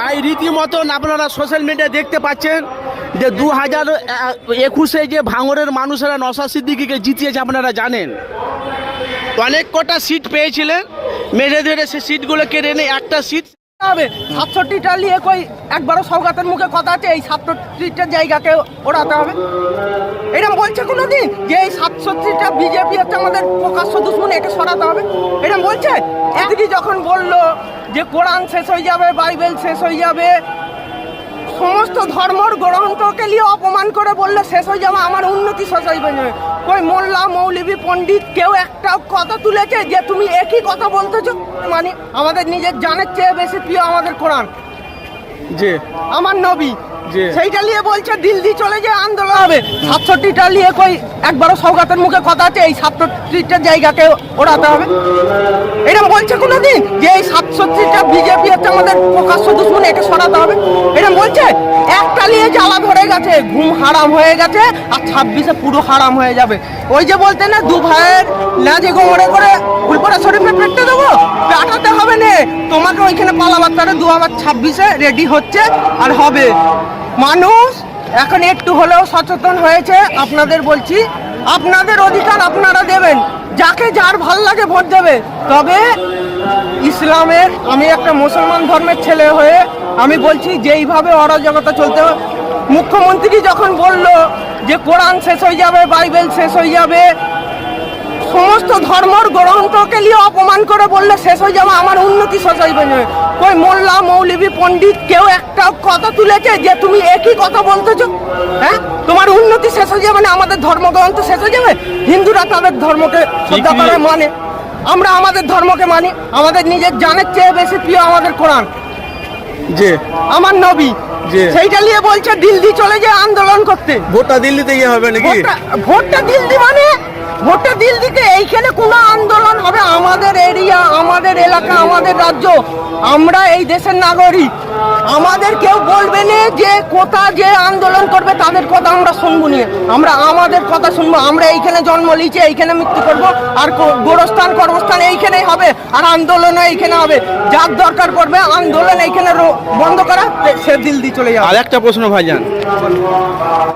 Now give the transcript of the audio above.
ভাই, রীতিমতন আপনারা সোশ্যাল মিডিয়া দেখতে পাচ্ছেন যে দু হাজার একুশে যে ভাঙরের মানুষেরা নশা সিদ্দিকিকে জিতিয়েছে, আপনারা জানেন। অনেক কটা সিট পেয়েছিলেন। মেরে ধরে সে সিটগুলো কেড়ে নেই একটা সিট হবে। সাতষট্টিটা নিয়ে কই একবারও সৌগাতের মুখে কথা আছে, এই সাতষট্টিটা জায়গাকে ওড়াতে হবে। এরকম বলছে কোনো দিন যে এই সাতষট্টিটা বিজেপি হচ্ছে আমাদের প্রকাশ্য দুশ্মন একে সরাতে হবে। এরকম বলছে? একদিকে যখন বলল যে কোরআন শেষ হয়ে যাবে, বাইবেল শেষ হয়ে যাবে সমস্ত ধর্মর গ্রন্থকে নিয়ে অপমান করে বললে শেষ হয়ে যাবে, আমার উন্নতি শেষ হয়ে যাবে কই মোল্লা মৌলবী পণ্ডিত, কেউ একটা কথা তুলেছে যে তুমি একই কথা বলতেছো? মানে আমাদের নিজের জানের চেয়ে বেশি প্রিয় আমাদের কোরআন। যে আমার নবী। জি। সেইটা নিয়ে বলছে দিল্লি চলে যে আন্দোলন হবে। সাতষট্টিটা নিয়ে কই একবারও সৌগাতের মুখে কথা আছে এই সাতষট্টিটা জায়গাকে ওড়াতে হবে। এরকম বলছে কোনো দিন যে এই সাতষট্টিটা বিজেপি হচ্ছে আমাদের প্রকাশ্য দুশ্মন একে সরাতে হবে। এরকম বলছে একটা নিয়ে জ্বালা ধরে গেছে ঘুম হারাম হয়ে গেছে আর ছাব্বিশে পুরো হারাম হয়ে যাবে। ওই যে বলতে না দু ভাইয়ের লাজে গোমরে করে ফুলপরা শরীফে পেটতে দেবো পেটাতে তোমাকে ওইখানে পালাবার তারে দু হাজার ছাব্বিশে রেডি হচ্ছে, আর হবে। মানুষ এখন একটু হলেও সচেতন হয়েছে, আপনাদের বলছি, আপনাদের অধিকার আপনারা দেবেন, যাকে যার ভালো লাগে ভোট দেবে। তবে ইসলামের, আমি একটা মুসলমান ধর্মের ছেলে হয়ে আমি বলছি, যেইভাবে অরাজকতা চলতে মুখ্যমন্ত্রী যখন বলল যে কোরআন শেষ হয়ে যাবে, বাইবেল শেষ হয়ে যাবে সমস্ত ধর্মর গ্রন্থকে নিয়ে অপমান করে বললে শেষ হয়ে যাবে আমার উন্নতি শেষ হয়ে যাবে কই মোল্লা মৌলবী পণ্ডিত কেউ একটা কথা তুলেছে যে তুমি একই কথা বলতেছো? হ্যাঁ? তোমার উন্নতি শেষ হয়ে যাবে না আমাদের ধর্মগ্রন্থ শেষ হয়ে যাবে? হিন্দুরা তাদের ধর্মকে শ্রদ্ধা করে মানে আমরা আমাদের ধর্মকে মানি আমাদের নিজের জানের চেয়ে বেশি প্রিয় আমাদের কোরআন। যে আমার নবী। জি। সেইটা নিয়ে বলছে দিল্লি চলে যে আন্দোলন করতে। ভোটটা দিল্লিতে গিয়ে হবে নাকি? ভোটটা দিল্লি মানে? ভোটটা দিল্লিতে এইখানে কোনো আন্দোলন হবে? আমাদের এরিয়া আমাদের এলাকা আমাদের রাজ্য। আমরা এই দেশের নাগরিক। আমাদের কেউ বলবে না যে কোথা যে আন্দোলন করবে তাদের কথা আমরা শুনব নিয়ে আমরা আমাদের কথা শুনব। আমরা এইখানে জন্ম লিয়েছি এইখানে মৃত্যু করব। আর গোরস্থান কর্মস্থান হবে আর আন্দোলন এইখানে হবে। যার দরকার পড়বে আন্দোলন এইখানে বন্ধ করা, সে দিল দিয়ে চলে যাবে। আর একটা প্রশ্ন ভাইজান।